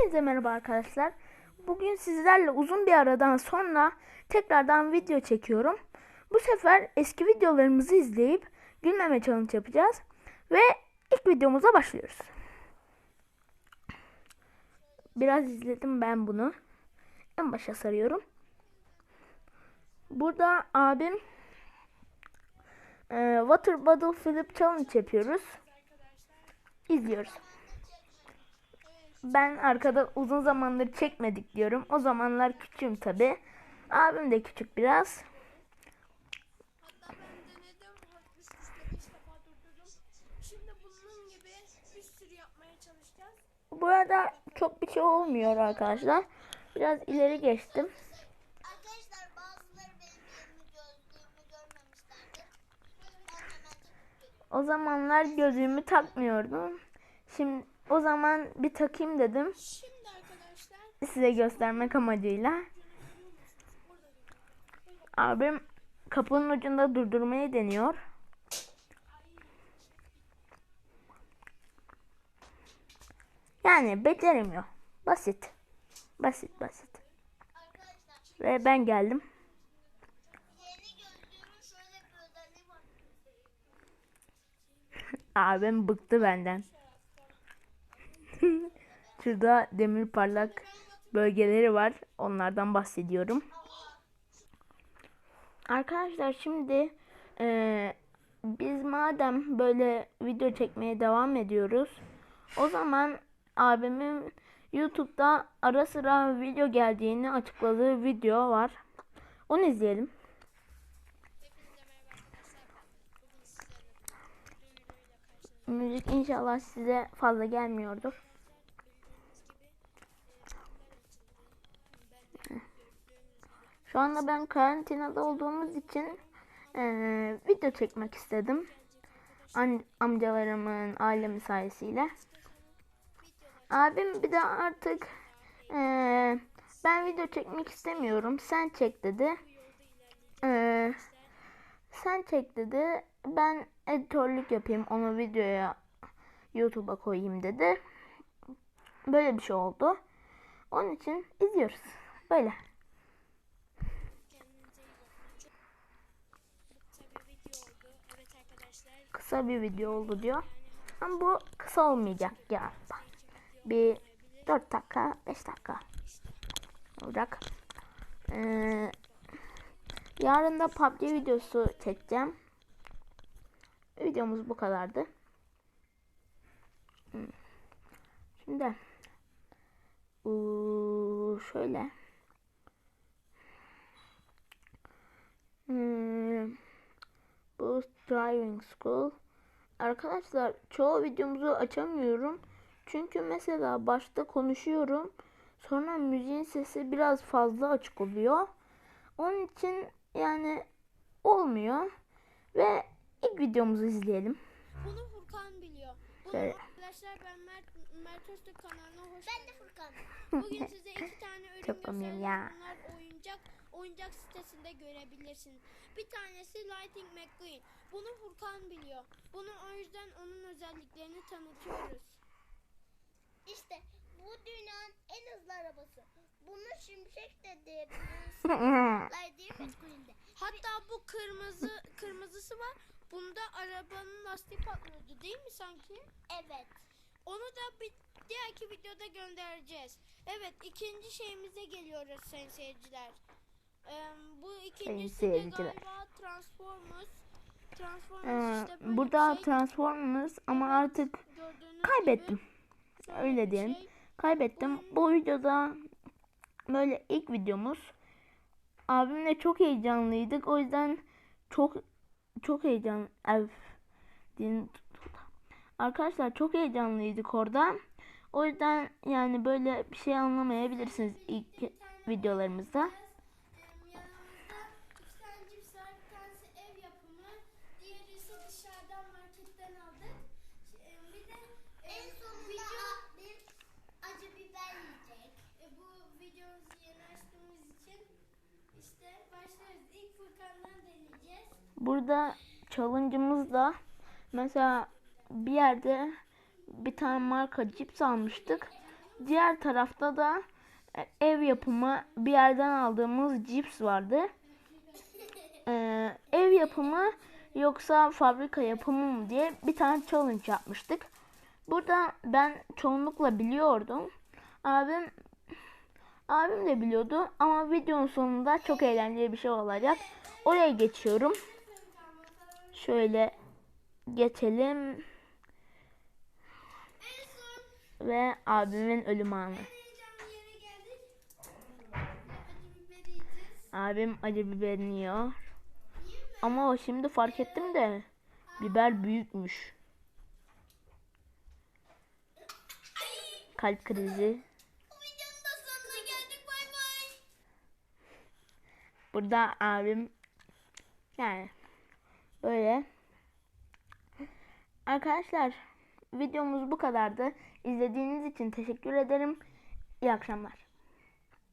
Hepinize merhaba arkadaşlar. Bugün sizlerle uzun bir aradan sonra tekrardan video çekiyorum. Bu sefer eski videolarımızı izleyip gülmeme challenge yapacağız. Ve ilk videomuza başlıyoruz. Biraz izledim ben bunu. En başa sarıyorum. Burada abim e, Water Bottle Flip Challenge yapıyoruz. İzliyoruz. Ben arkada uzun zamandır çekmedik diyorum. O zamanlar küçüğüm tabi. Abim de küçük biraz. Hatta ben denedim. Üst üste 5 defa durdurdum. Şimdi bunun gibi bir sürü yapmaya çalışacağız. Bu arada çok bir şey olmuyor arkadaşlar. Biraz ileri geçtim. O zamanlar gözlüğümü takmıyordum. Şimdi o zaman bir takayım dedim. Size göstermek amacıyla. Abim kapının ucunda durdurmayı deniyor. Yani beceremiyor. Basit. Basit basit. Ve ben geldim. Abim bıktı benden. Şurada demir parlak bölgeleri var. Onlardan bahsediyorum. Arkadaşlar şimdi eee, biz madem böyle video çekmeye devam ediyoruz. O zaman abimin YouTube'da ara sıra video geldiğini açıkladığı video var. Onu izleyelim. Müzik inşallah size fazla gelmiyordur. Şu anda ben karantinada olduğumuz için eee, video çekmek istedim. An- amcalarımın, ailemin sayesinde. Abim bir de artık eee, ben video çekmek istemiyorum. Sen çek dedi. Eee, sen çek dedi. Ben editörlük yapayım. Onu videoya YouTube'a koyayım dedi. Böyle bir şey oldu. Onun için izliyoruz. Böyle. Kendinize iyi bakın. Çok kısa bir video oldu. Diyor. Ama bu kısa olmayacak ya. Bir 4 dakika, 5 dakika olacak. Ee, yarın da PUBG videosu çekeceğim. Videomuz bu kadardı. Şimdi uuu, şöyle Driving School Arkadaşlar çoğu videomuzu açamıyorum. Çünkü mesela başta konuşuyorum. Sonra müziğin sesi biraz fazla açık oluyor. Onun için yani olmuyor. Ve ilk videomuzu izleyelim. Bunu Furkan biliyor. Bunu Şöyle. arkadaşlar ben Mert, Mert Öztürk kanalına hoş Ben de. Furkan. Bugün size iki tane ürün Çok göstereceğim. Bunlar oyuncak oyuncak sitesinde görebilirsiniz. Bir tanesi Lighting McQueen. Bunu Furkan biliyor. Bunu o yüzden onun özelliklerini tanıtıyoruz. İşte bu dünyanın en hızlı arabası. Bunu şimşek de diyebiliriz. Lighting McQueen'de. Hatta bu kırmızı kırmızısı var. Bunda arabanın lastiği patlıyordu değil mi sanki? Evet. Onu da bir diğerki videoda göndereceğiz. Evet ikinci şeyimize geliyoruz sayın seyirciler. Ee, bu ikincisi de galiba Transformers. Transformers Ee, işte böyle burada şey. Transformers ama artık Gördüğünüz kaybettim. gibi Öyle diyelim. şey. Kaybettim. Bu videoda böyle ilk videomuz. Abimle çok heyecanlıydık. O yüzden çok çok heyecan ev Arkadaşlar çok heyecanlıydık orada. O yüzden yani böyle bir şey anlamayabilirsiniz ilk videolarımızda. Em, Yanımızda iki tane cips var. Bir tanesi ev yapımı. Diğeri ise dışarıdan marketten aldık. Em, Bir de em, En sonunda video abim acı biber yiyecek. E, bu videomuzu yeni açtığımız için işte başlarız. İlk Furkan'dan deneyeceğiz. Burada challenge'ımız da mesela bir yerde bir tane marka cips almıştık. diğer tarafta da ev yapımı bir yerden aldığımız cips vardı. Ee, ev yapımı yoksa fabrika yapımı mı diye bir tane challenge yapmıştık. Burada ben çoğunlukla biliyordum. Abim abim de biliyordu ama videonun sonunda çok eğlenceli bir şey olacak. Oraya geçiyorum. Şöyle geçelim ve abimin ölüm anı. Abim acı biberini yiyor. Ama şimdi fark ettim de biber büyükmüş. Kalp krizi. Burada abim yani böyle. Arkadaşlar videomuz bu kadardı. İzlediğiniz için teşekkür ederim. İyi akşamlar.